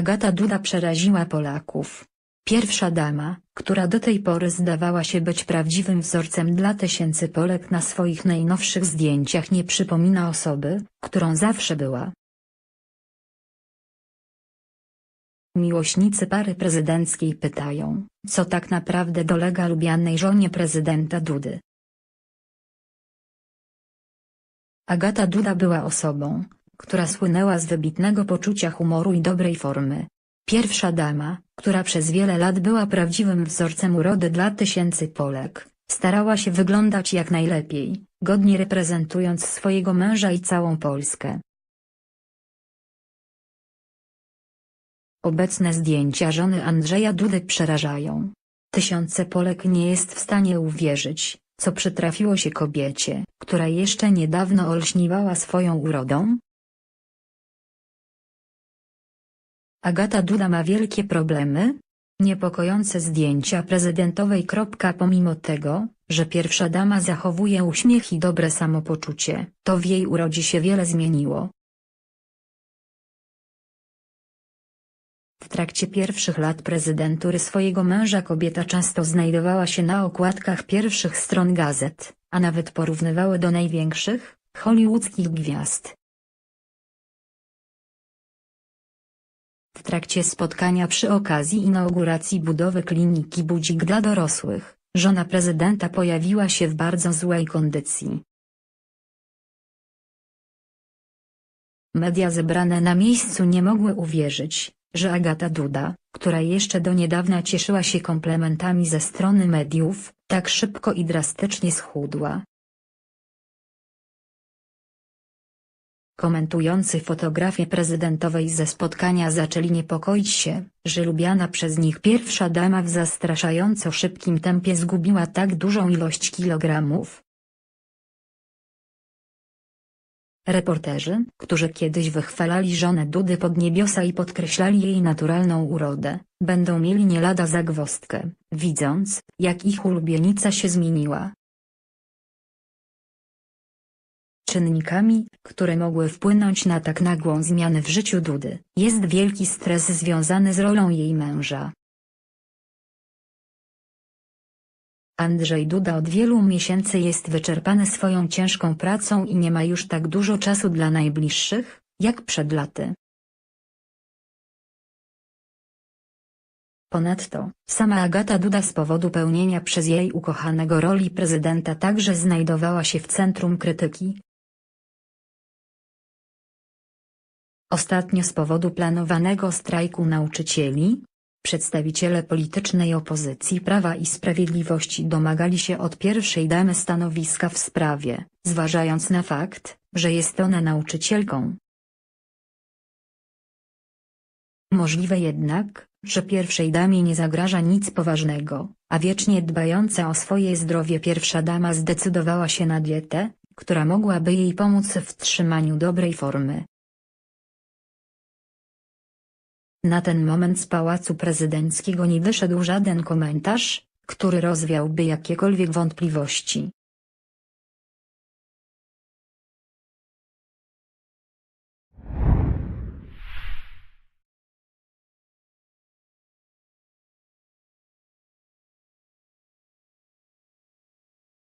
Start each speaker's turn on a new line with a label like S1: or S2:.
S1: Agata Duda przeraziła Polaków. Pierwsza dama, która do tej pory zdawała się być prawdziwym wzorcem dla tysięcy Polek na swoich najnowszych zdjęciach nie przypomina osoby, którą zawsze była. Miłośnicy pary prezydenckiej pytają, co tak naprawdę dolega lubianej żonie prezydenta Dudy. Agata Duda była osobą, która słynęła z wybitnego poczucia humoru i dobrej formy. Pierwsza dama, która przez wiele lat była prawdziwym wzorcem urody dla tysięcy Polek, starała się wyglądać jak najlepiej, godnie reprezentując swojego męża i całą Polskę. Obecne zdjęcia żony Andrzeja Dudy przerażają. Tysiące Polek nie jest w stanie uwierzyć, co przytrafiło się kobiecie, która jeszcze niedawno olśniwała swoją urodą. Agata Duda ma wielkie problemy? Niepokojące zdjęcia prezydentowej. Pomimo tego, że pierwsza dama zachowuje uśmiech i dobre samopoczucie, to w jej urodzie się wiele zmieniło. W trakcie pierwszych lat prezydentury swojego męża kobieta często znajdowała się na okładkach pierwszych stron gazet, a nawet porównywały do największych, hollywoodzkich gwiazd. W trakcie spotkania przy okazji inauguracji budowy kliniki Budzik dla dorosłych, żona prezydenta pojawiła się w bardzo złej kondycji. Media zebrane na miejscu nie mogły uwierzyć, że Agata Duda, która jeszcze do niedawna cieszyła się komplementami ze strony mediów, tak szybko i drastycznie schudła. Komentujący fotografię prezydentowej ze spotkania zaczęli niepokoić się, że lubiana przez nich pierwsza dama w zastraszająco szybkim tempie zgubiła tak dużą ilość kilogramów, Reporterzy, którzy kiedyś wychwalali żonę Dudy pod niebiosa i podkreślali jej naturalną urodę, będą mieli nie lada zagwozdkę, widząc, jak ich ulubienica się zmieniła. Czynnikami, które mogły wpłynąć na tak nagłą zmianę w życiu Dudy, jest wielki stres związany z rolą jej męża. Andrzej Duda od wielu miesięcy jest wyczerpany swoją ciężką pracą i nie ma już tak dużo czasu dla najbliższych, jak przed laty. Ponadto, sama Agata Duda z powodu pełnienia przez jej ukochanego roli prezydenta także znajdowała się w centrum krytyki. Ostatnio z powodu planowanego strajku nauczycieli, Przedstawiciele politycznej opozycji Prawa i Sprawiedliwości domagali się od pierwszej damy stanowiska w sprawie, zważając na fakt, że jest ona nauczycielką. Możliwe jednak, że pierwszej damie nie zagraża nic poważnego, a wiecznie dbająca o swoje zdrowie pierwsza dama zdecydowała się na dietę, która mogłaby jej pomóc w trzymaniu dobrej formy. Na ten moment z Pałacu Prezydenckiego nie wyszedł żaden komentarz, który rozwiałby jakiekolwiek wątpliwości.